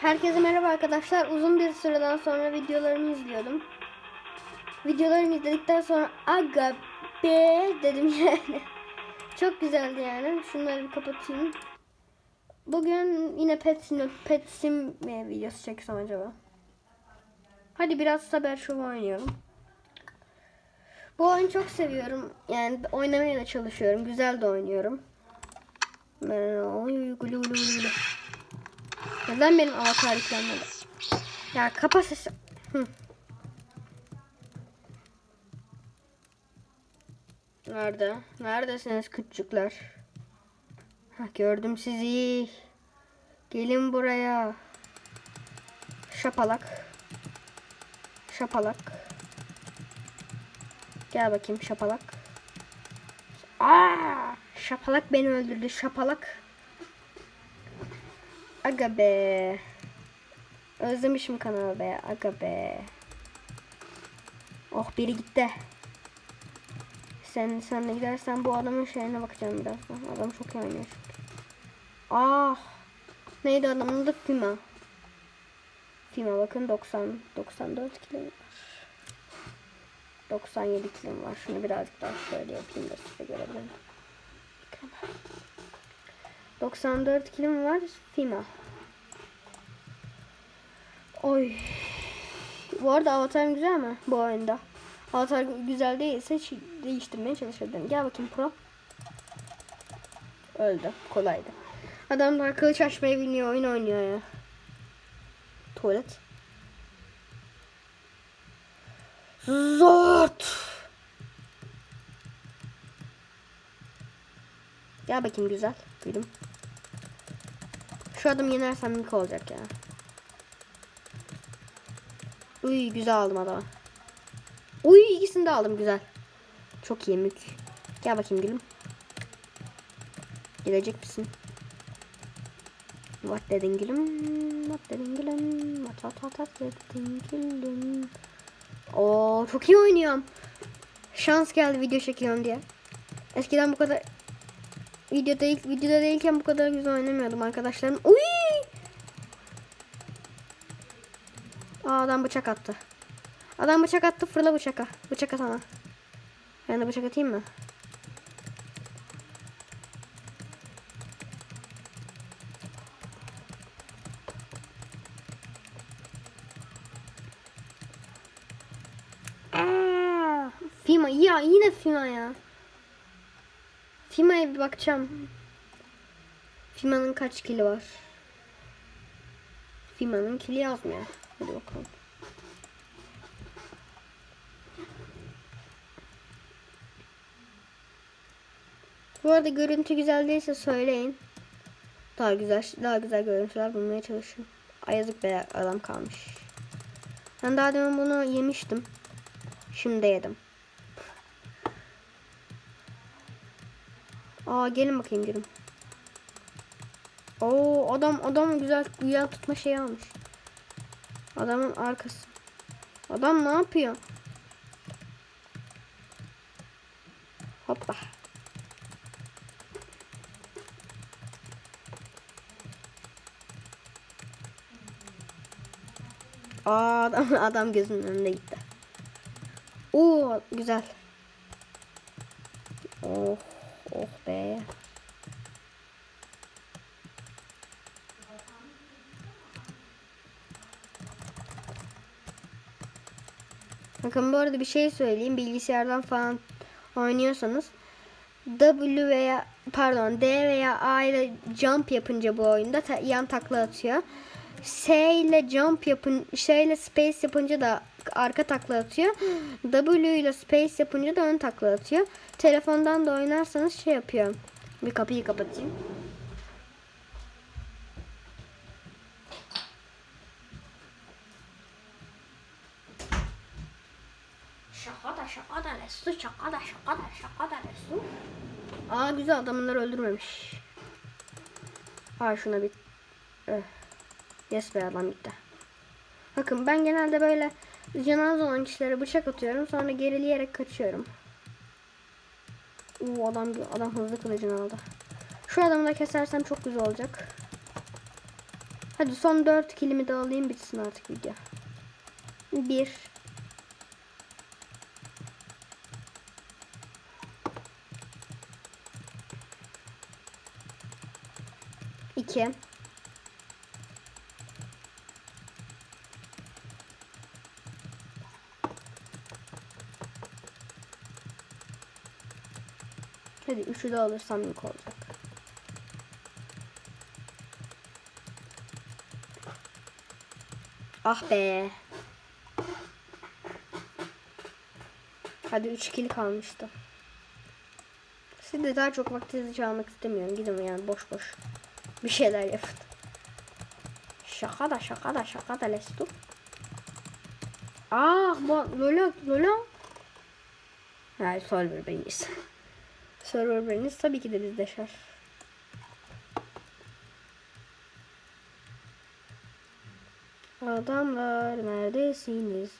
Herkese merhaba arkadaşlar. Uzun bir süreden sonra videolarımı izliyordum. Videolarımı izledikten sonra aga be dedim yani. Çok güzeldi yani. Şunları bir kapatayım. Bugün yine pet sim, pet sim videosu çeksem acaba? Hadi biraz Saber Show oynayalım. Bu oyunu çok seviyorum. Yani oynamaya da çalışıyorum. Güzel de oynuyorum. Ben oy. Neden benim avatar yüklenmedi? Ya kapa sesi. Nerede? Neredesiniz küçükler? Ha, gördüm sizi. Gelin buraya. Şapalak. Şapalak. Gel bakayım şapalak. Aa! Şapalak beni öldürdü. Şapalak. Aga be. Özlemişim kanalı be. Aga be. Oh biri gitti. Sen sen de gidersen bu adamın şeyine bakacağım birazdan. Adam çok iyi oynuyor. Ah. Neydi adamın adı Fima. Fima bakın 90 94 kilo var. 97 kilo var. Şunu birazcık daha şöyle yapayım da size görebilirim. 94 kilim var. Fima. Oy. Bu arada avatarım güzel mi bu oyunda? Avatar güzel değilse değiştirmeye çalışabilirim. Gel bakayım pro. Öldü. Kolaydı. Adam da kılıç açmayı bilmiyor. Oyun oynuyor ya. Tuvalet. Zort. Gel bakayım güzel. Gülüm. Şu adım yenersem mük olacak ya. Uy güzel aldım adamı. Uy ikisini de aldım güzel. Çok iyi mük. Gel bakayım gülüm. Gelecek misin? What dedin gülüm? What dedin gülüm? What what what what dedin gülüm? Oo çok iyi oynuyorum. Şans geldi video çekiyorum diye. Eskiden bu kadar videoda ilk videoda değilken bu kadar güzel oynamıyordum arkadaşlarım. Uy! Aa, adam bıçak attı. Adam bıçak attı fırla bıçaka. Bıçak atana. Ben de bıçak atayım mı? Aa, Fima ya yine Fima ya. Fima'ya bir bakacağım. Fima'nın kaç kili var? Fima'nın kili yazmıyor. Hadi bakalım. Bu arada görüntü güzel değilse söyleyin. Daha güzel daha güzel görüntüler bulmaya çalışın. Ay be adam kalmış. Ben daha demin bunu yemiştim. Şimdi yedim. Aa gelin bakayım gelin. Oo adam adam güzel güzel tutma şeyi almış. Adamın arkası. Adam ne yapıyor? Hoppa. Aa adam adam gözümün önünde gitti. Oo güzel. Oh oh be. Bakın bu arada bir şey söyleyeyim. Bilgisayardan falan oynuyorsanız W veya pardon D veya A ile jump yapınca bu oyunda ta- yan takla atıyor. S ile jump yapın, S ile space yapınca da arka takla atıyor. W ile space yapınca da ön takla atıyor. Telefondan da oynarsanız şey yapıyor. Bir kapıyı kapatayım. Şaka da şaka da lesu, şaka da şaka da şaka da lesu. Aa güzel adamları öldürmemiş. Aa şuna bir... Öh. Yes be adam gitti. Bakın ben genelde böyle cenaze olan kişilere bıçak atıyorum. Sonra gerileyerek kaçıyorum. Oo adam adam hızlı kılıcını aldı. Şu adamı da kesersem çok güzel olacak. Hadi son 4 kilimi de alayım bitsin artık video. 1 2 Hadi üçü de alırsam yük olacak. Ah be. Hadi 3 kili kalmıştı. Siz daha çok vaktinizi çalmak istemiyorum. Gidin yani boş boş. Bir şeyler yapın. Şaka da şaka da şaka da let's do. Ah bu Lola Lola. Hayır server beniz. server beniz tabii ki de bizde şar. Adamlar neredesiniz?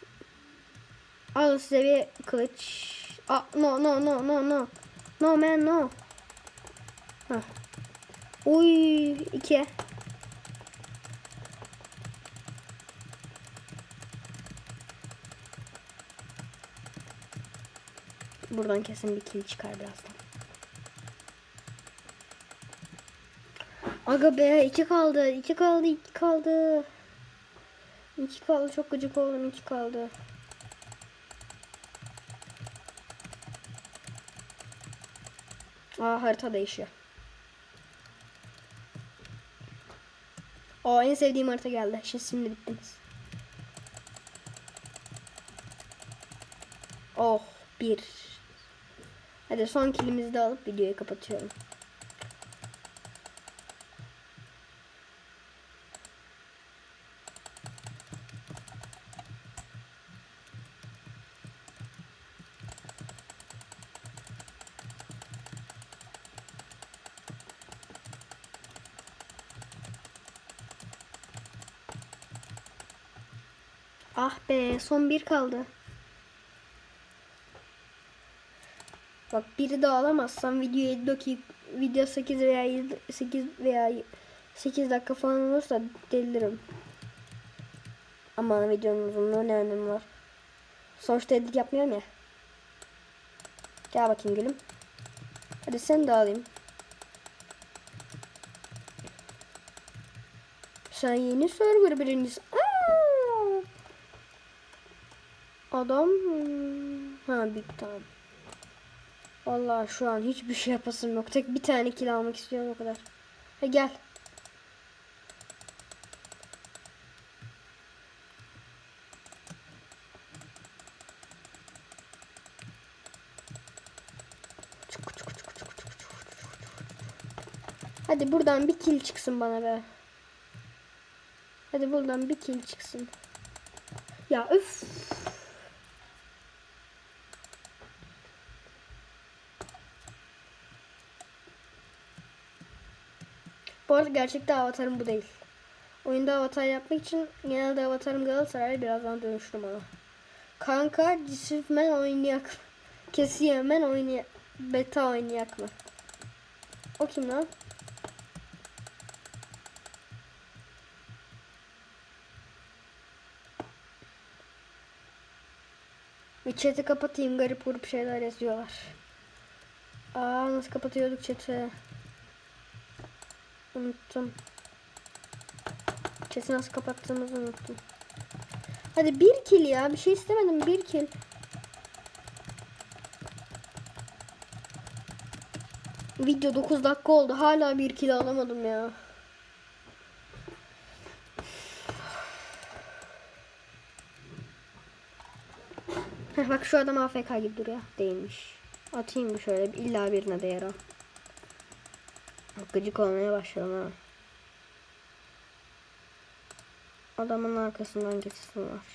Al size bir kılıç. Aa, no no no no no. No man no. Hah. Uy iki. Buradan kesin bir kill çıkar birazdan. Aga be iki kaldı. iki kaldı. iki kaldı. İki kaldı. Çok gıcık oldum. iki kaldı. Aa harita değişiyor. Aa en sevdiğim harita geldi. Şimdi, şimdi bittiniz. Oh bir. Hadi son kilimizi de alıp videoyu kapatıyorum. Ah be son bir kaldı. Bak biri de alamazsam video 7 dakika video 8 veya 7, 8 veya 8 dakika falan olursa deliririm. Ama videonun uzunluğu ne önemi var. Sonuçta edit yapmıyorum ya. Gel bakayım gülüm. Hadi sen de alayım. Sen yeni server birincisi. Aa! Adam hmm, ha bir tamam. Vallahi şu an hiçbir şey yapasım yok. Tek bir tane kill almak istiyorum o kadar. Ha gel. Hadi buradan bir kill çıksın bana be. Hadi buradan bir kill çıksın. Ya öf. Bu arada gerçekte avatarım bu değil. Oyunda avatar yapmak için genelde avatarım Galatasaray birazdan dönüştüm ona. Kanka Cisifmen oynayak mı? Kesiyemen oynayak. Beta oynayak mı? O kim lan? Bir chat'i kapatayım garip grup şeyler yazıyorlar. Aa nasıl kapatıyorduk chat'i? Unuttum. Chat'i nasıl kapattığımızı unuttum. Hadi bir kill ya. Bir şey istemedim. Bir kill. Video 9 dakika oldu. Hala bir kill alamadım ya. Bak şu adam AFK gibi duruyor. Değilmiş. Atayım mı şöyle illa birine değer o. Gıcık olmaya başladım ha. Adamın arkasından geçsin var.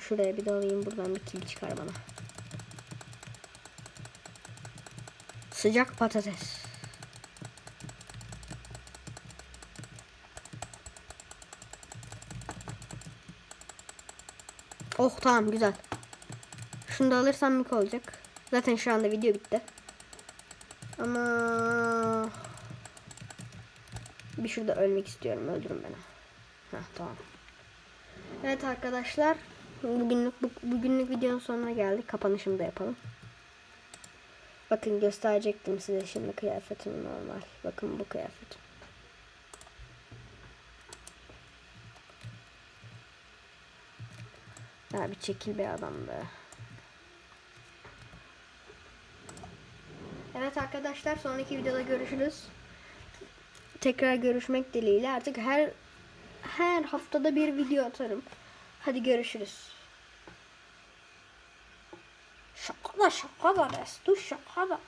Şuraya bir de alayım buradan bir kill çıkar bana. Sıcak patates. Oh tamam güzel. Şunu da alırsam mük olacak. Zaten şu anda video bitti. Ama Bir şurada ölmek istiyorum. Öldürün beni. Heh, tamam. Evet arkadaşlar. Bugünlük bu, bugünlük videonun sonuna geldik. Kapanışını da yapalım. Bakın gösterecektim size şimdi kıyafetimi normal. Bakın bu kıyafetim. Ya bir çekil be adam. Evet arkadaşlar sonraki videoda görüşürüz. Tekrar görüşmek dileğiyle artık her her haftada bir video atarım. Hadi görüşürüz. Şaka da şaka da Restu şaka da.